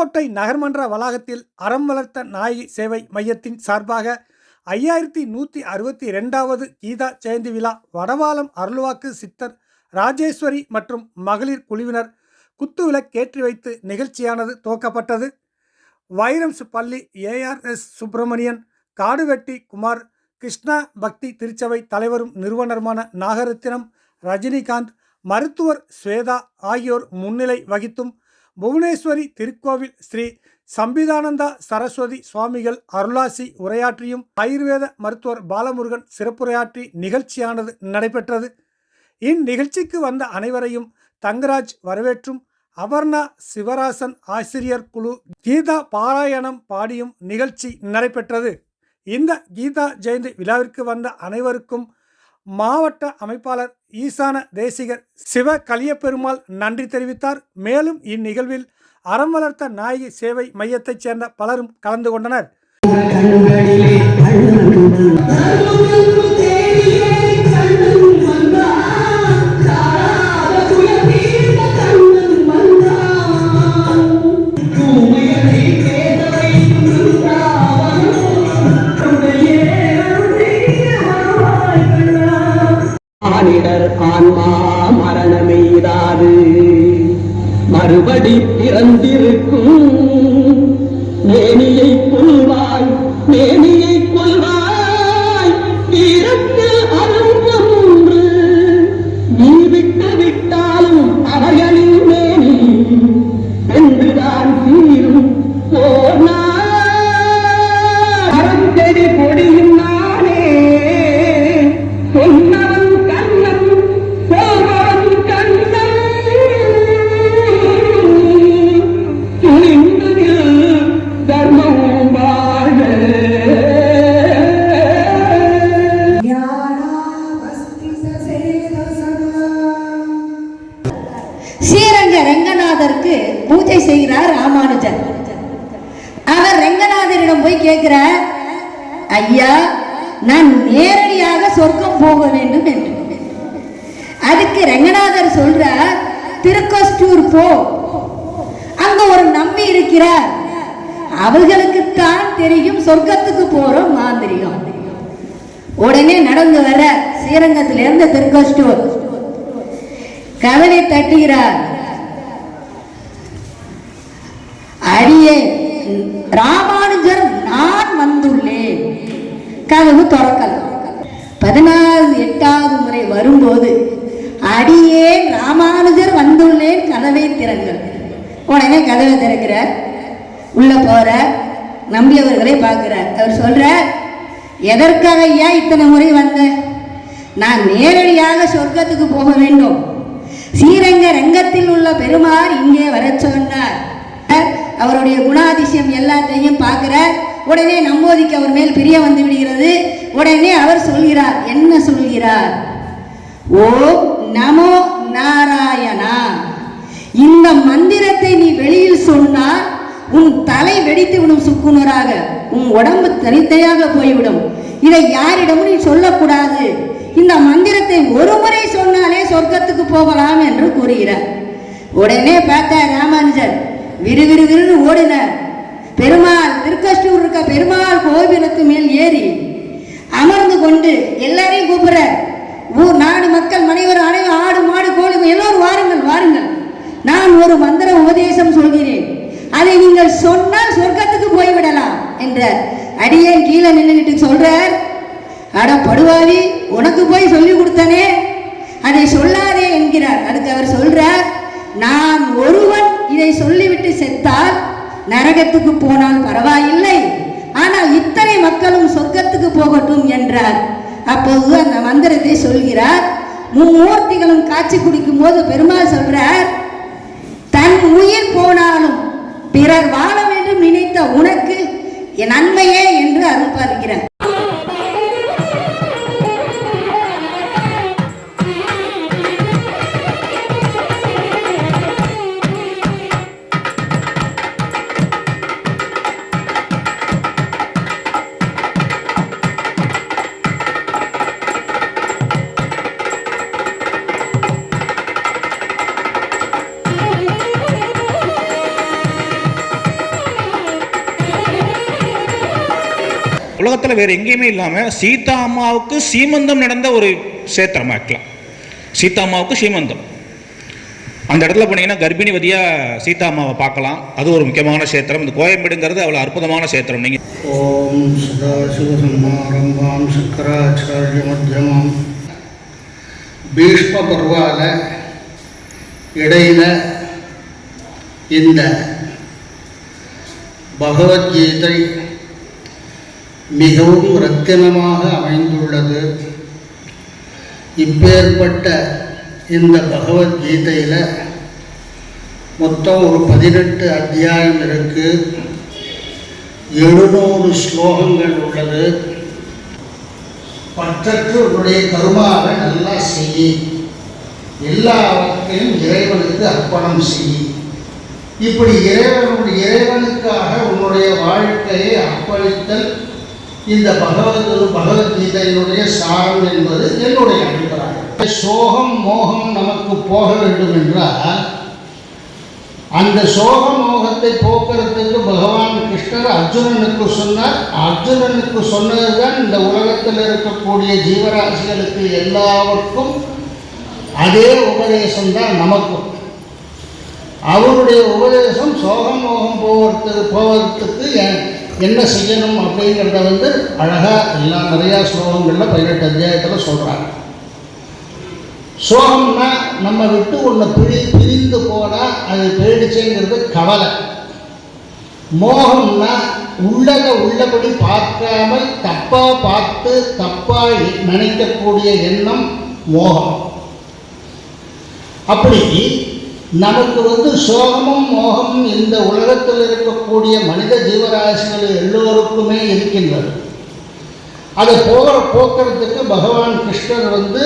புதுக்கோட்டை நகர்மன்ற வளாகத்தில் அறம் வளர்த்த நாயகி சேவை மையத்தின் சார்பாக ஐயாயிரத்தி நூற்றி அறுபத்தி ரெண்டாவது கீதா ஜெயந்தி விழா வடவாளம் அருள்வாக்கு சித்தர் ராஜேஸ்வரி மற்றும் மகளிர் குழுவினர் குத்துவிளக்கேற்றி வைத்து நிகழ்ச்சியானது துவக்கப்பட்டது. வைரம்ஸ் பள்ளி ஏஆர்எஸ் சுப்பிரமணியன் காடுவெட்டி குமார் கிருஷ்ணா பக்தி திருச்சபை தலைவரும் நிறுவனருமான நாகரத்தினம் ரஜினிகாந்த் மருத்துவர் ஸ்வேதா ஆகியோர் முன்னிலை வகித்தும் புவனேஸ்வரி திருக்கோவில் ஸ்ரீ சம்பிதானந்தா சரஸ்வதி சுவாமிகள் அருளாசி உரையாற்றியும் ஆயுர்வேத மருத்துவர் பாலமுருகன் சிறப்புரையாற்றி நிகழ்ச்சியானது நடைபெற்றது. இந்நிகழ்ச்சிக்கு வந்த அனைவரையும் தங்கராஜ் வரவேற்றும் அபர்ணா சிவராசன் ஆசிரியர் குழு கீதா பாராயணம் பாடியும் நிகழ்ச்சி நடைபெற்றது. இந்த கீதா ஜெயந்தி விழாவிற்கு வந்த அனைவருக்கும் மாவட்ட அமைப்பாளர் ஈசான தேசிகர் சிவ கலியபெருமாள் நன்றி தெரிவித்தார். மேலும் இந்நிகழ்வில் அறம் வளர்த்த நாயகி சேவை மையத்தைச் சேர்ந்த பலரும் கலந்து கொண்டனர். கொண்டிருக்கும் மேனியை கொள்வாய் மேனியை ஐயா நான் நேரடியாக சொர்க்கம் போக வேண்டும் என்று. அதுக்கு ரெங்கநாதர் சொல்றார் திருக்கஸ்டூர் போ. அங்க ஒரு நம்பி இருக்கிறார். அவர்களுக்குத்தான் தெரியும் சொர்க்கத்துக்கு போறோம் மாந்திரிகம். உடனே நடந்து வர ஸ்ரீரங்கத்திலிருந்து திருக்கஸ்டூர். கதவை தட்டுகிறார். அடியே ராமா கதவு திறக்கல பதினாறு எட்டாவது முறை வரும்போது அடியே ராமானுஜர் வந்துள்ளேன் கதவை திறங்கள். உடனே கதவை திறக்கிறார். உள்ள போற நம்பியவர்களை பார்க்கிறார். அவர் சொல்றார் எதற்காக ஏன் இத்தனை முறை வந்த? நான் நேரடியாக சொர்க்கத்துக்கு போக வேண்டும். ஸ்ரீரங்க ரங்கத்தில் உள்ள பெருமாள் இங்கே வர சொன்னார். அவருடைய குணாதிசயம் எல்லாத்தையும் பார்க்கிறார். உடனே நம்போதிக்கு அவர் மேல் பிரிய வந்து விடுகிறது. உடனே அவர் சொல்கிறார். என்ன சொல்கிறார்? ஓம் நமோ நாராயணா இந்த மந்திரத்தை நீ வெளியில் சொன்னால் உன் தலை வெடித்து விடும் சுக்குநூறாக உன் உடம்பு தனித்தையாக போய்விடும். இதை யாரிடமும் நீ சொல்லக்கூடாது. இந்த மந்திரத்தை ஒரு முறை சொன்னாலே சொர்க்கத்துக்கு போகலாம் என்று கூறுகிறார். உடனே பார்த்தார் ராமானுஜர். விறுவிறுவிறுன்னு ஓடினார். பெருமாள் திருக்கஷ்டூர் இருக்க பெருமாள் கோவிலுக்கு மேல் ஏறி அமர்ந்து கொண்டு எல்லாரையும் கூப்பிடுற ஊர் நாடு மக்கள் மனைவர் அனைவரும் ஆடு மாடு கோழி எல்லோரும் வாருங்கள் வாருங்கள். நான் ஒரு மந்திர உபதேசம் சொல்கிறேன். அதை நீங்கள் சொன்னால் சொர்க்கத்துக்கு போய்விடலாம் என்ற அடியேன் கீழே நின்றுகிட்டு சொல்றார் அட படுவாவி உனக்கு போய் சொல்லி கொடுத்தனே. அதை சொல்லாதே என்கிறார். அதுக்கு அவர் சொல்றார் நான் ஒருவன் இதை சொல்லிவிட்டு செத்தால் நரகத்துக்கு போனால் பரவாயில்லை. ஆனால் இத்தனை மக்களும் சொர்க்கத்துக்கு போகட்டும் என்றார். அப்போது அந்த மந்திரத்தை சொல்கிறார் மும்மூர்த்திகளும் காட்சி குடிக்கும் போது பெருமாள் சொல்றார் தன் உயிர் போனாலும் பிறர் வாழ வேண்டும் நினைத்த உனக்கு என் நன்மையே என்று அருள் பார்க்கிறார் உலகத்தில் வேறு எங்கேயுமே இல்லாமல் சீதா அம்மாவுக்கு சீமந்தம் நடந்த ஒரு சேத்திரம் ஆக்லாம் சீதாம்மாவுக்கு சீமந்தம். அந்த இடத்துல போனீங்கன்னா கர்ப்பிணிவதியாக சீதா அம்மாவை பார்க்கலாம். அது ஒரு முக்கியமான சேத்திரம். இந்த கோயம்பேடுங்கிறது அவ்வளோ அற்புதமான சேத்திரம். நீங்கள் ஓம் சதாசிவசம்மாரம்பாம் சக்கராச்சாரிய மத்தியமாம் பீஷ்ம பர்வால இடையில இந்த பகவத்கீதை மிகவும் ரத்தினமாக அமைந்துள்ளது. இப்பேற்பட்ட இந்த பகவத்கீதையில் மொத்தம் ஒரு பதினெட்டு அத்தியாயம் இருக்குது எழுநூறு ஸ்லோகங்கள் உள்ளது. பற்றற்று உன்னுடைய கருமாவை நல்லா செய். எல்லாவற்றையும் இறைவனுக்கு அர்ப்பணம் செய். இப்படி இறைவனுடைய இறைவனுக்காக உன்னுடைய வாழ்க்கையை அர்ப்பணித்தல் இந்த பகவத் பகவத்கீதையினுடைய சாரம் என்பது என்னுடைய அபிப்பிராயம். சோகம் மோகம் நமக்கு போக வேண்டும் என்றால் அந்த சோக மோகத்தை போக்குறதுக்கு பகவான் கிருஷ்ணர் அர்ஜுனனுக்கு சொன்னார். அர்ஜுனனுக்கு சொன்னதுதான் இந்த உலகத்தில் இருக்கக்கூடிய ஜீவராசிகளுக்கு எல்லாவருக்கும் அதே உபதேசம் தான் நமக்கும். அவருடைய உபதேசம் சோகம் மோகம் போவதற்கு போவதற்கு என்ன செய்யணும் அப்படிங்கிறத வந்து அழகாக எல்லாம் நிறையா ஸ்லோகங்களில் பதினெட்டு அத்தியாயத்தில் சொல்கிறாங்க சோகம்னா நம்ம விட்டு ஒன்று பிரி பிரிந்து போனால் அது போயிடுச்சுங்கிறது கவலை. மோகம்னா உள்ளத உள்ளபடி பார்க்காமல் தப்பாக பார்த்து தப்பாக நினைக்கக்கூடிய எண்ணம் மோகம். அப்படி நமக்கு வந்து சோகமும் மோகமும் இந்த உலகத்தில் இருக்கக்கூடிய மனித ஜீவராசிகள் எல்லோருக்குமே இருக்கின்றது. அதை போக போக்குறதுக்கு பகவான் கிருஷ்ணர் வந்து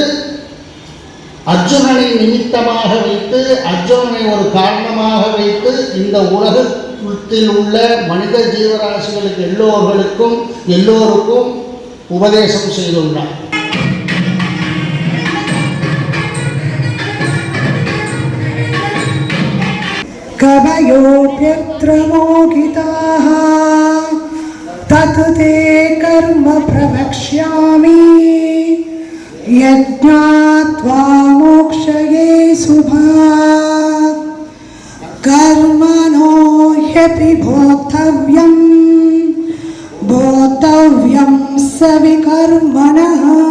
அர்ஜுனனை நிமித்தமாக வைத்து அர்ஜுனனை ஒரு காரணமாக வைத்து இந்த உலகத்தில் உள்ள மனித ஜீவராசிகளுக்கு எல்லோர்களுக்கும் எல்லோருக்கும் உபதேசம் செய்துள்ளார். कवयोऽप्यत्र मोहिताः तत् ते कर्म प्रवक्ष्यामि। यज्ञात्वा मोक्षये शुभात् कर्मणो ह्यपि भोक्तव्यम्। भोक्तव्यं सविकर्मणः